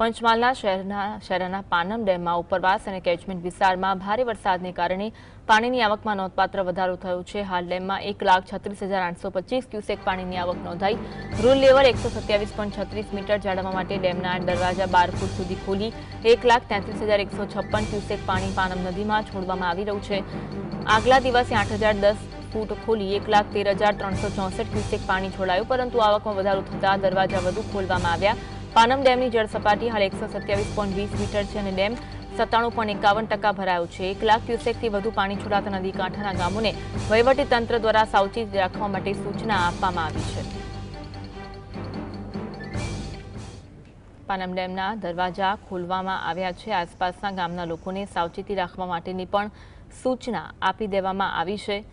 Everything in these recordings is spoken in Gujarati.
પંચમહાલના શહેરના શહેરના પાનમ ડેમમાં ઉપરવાસ અને કેચમેન્ટ વિસ્તારમાં ભારે વરસાદને કારણે પાણીની આવકમાં નોંધપાત્ર વધારો થયો છે. હાલ ડેમમાં એક લાખ છત્રીસ હજાર આઠસો પચીસ ક્યુસેક પાણીની આવક નોંધાઈ. રૂલ લેવલ એકસો સત્યાવીસ પોઈન્ટ છત્રીસ મીટર જાળવવા માટે ડેમના દરવાજા બાર ફૂટ સુધી ખોલી. એક લાખ તેત્રીસ હજાર એકસો છપ્પન ક્યુસેક પાણી પાનમ નદીમાં છોડવામાં આવી રહ્યું છે. આગલા દિવસે આઠ હજાર દસ ફૂટ ખોલી. એક લાખ તેર હજાર ત્રણસો ચોસઠ ક્યુસેક પાણી છોડાયું, પરંતુ આવકમાં વધારો થતાં દરવાજા વધુ ખોલવામાં આવ્યા. પાનમ ડેમની જળ સપાટી હાલ એકસો સત્યાવીસ પોઈન્ટ વીસ મીટર છે અને ડેમ સત્તાણું પોઈન્ટ એકાવન ટકા ભરાયો છે. એક લાખ ક્યુસેકથી વધુ પાણી છોડાતા નદી કાંઠાના ગામોને તંત્ર દ્વારા સાવચેત રાખવા માટે સૂચના આપવામાં આવી છે. પાનમ ડેમના દરવાજા ખોલવામાં આવ્યા છે. આસપાસના ગામના લોકોને સાવચેતી રાખવા માટેની પણ સૂચના આપી દેવામાં આવી છે.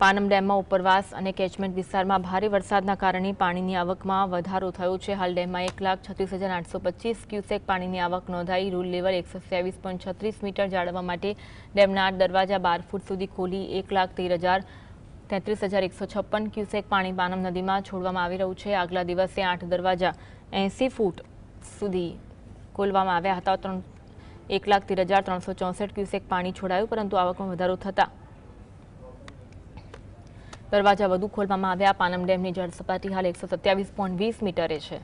પાનમ ડેમમાં ઉપરવાસ અને કેચમેન્ટ વિસ્તારમાં ભારે વરસાદના કારણે પાણીની આવકમાં વધારો થયો છે. હાલ ડેમમાં એક લાખ છત્રીસ હજાર આઠસો પચીસ ક્યુસેક પાણીની આવક નોંધાઈ. રૂલ લેવલ એકસો ત્રેવીસ પોઈન્ટ છત્રીસ મીટર જાળવવા માટે ડેમના દરવાજા બાર ફૂટ સુધી ખોલી એક લાખ તેર હજાર તેત્રીસ હજાર એકસો છપ્પન ક્યુસેક પાણી પાનમ નદીમાં છોડવામાં આવી રહ્યું છે. આગલા દિવસે આઠ દરવાજા એંસી ફૂટ સુધી ખોલવામાં આવ્યા હતા. ત્રણ એક લાખ તેર હજાર ત્રણસો ચોસઠ ક્યુસેક પાણી છોડાયું, પરંતુ આવકમાં વધારો થતાં દરવાજા વધુ ખોલવામાં આવ્યા. પાનમ ડેમની જળ સપાટી હાલ એકસો સત્યાવીસ પોઈન્ટ વીસ મીટરે છે.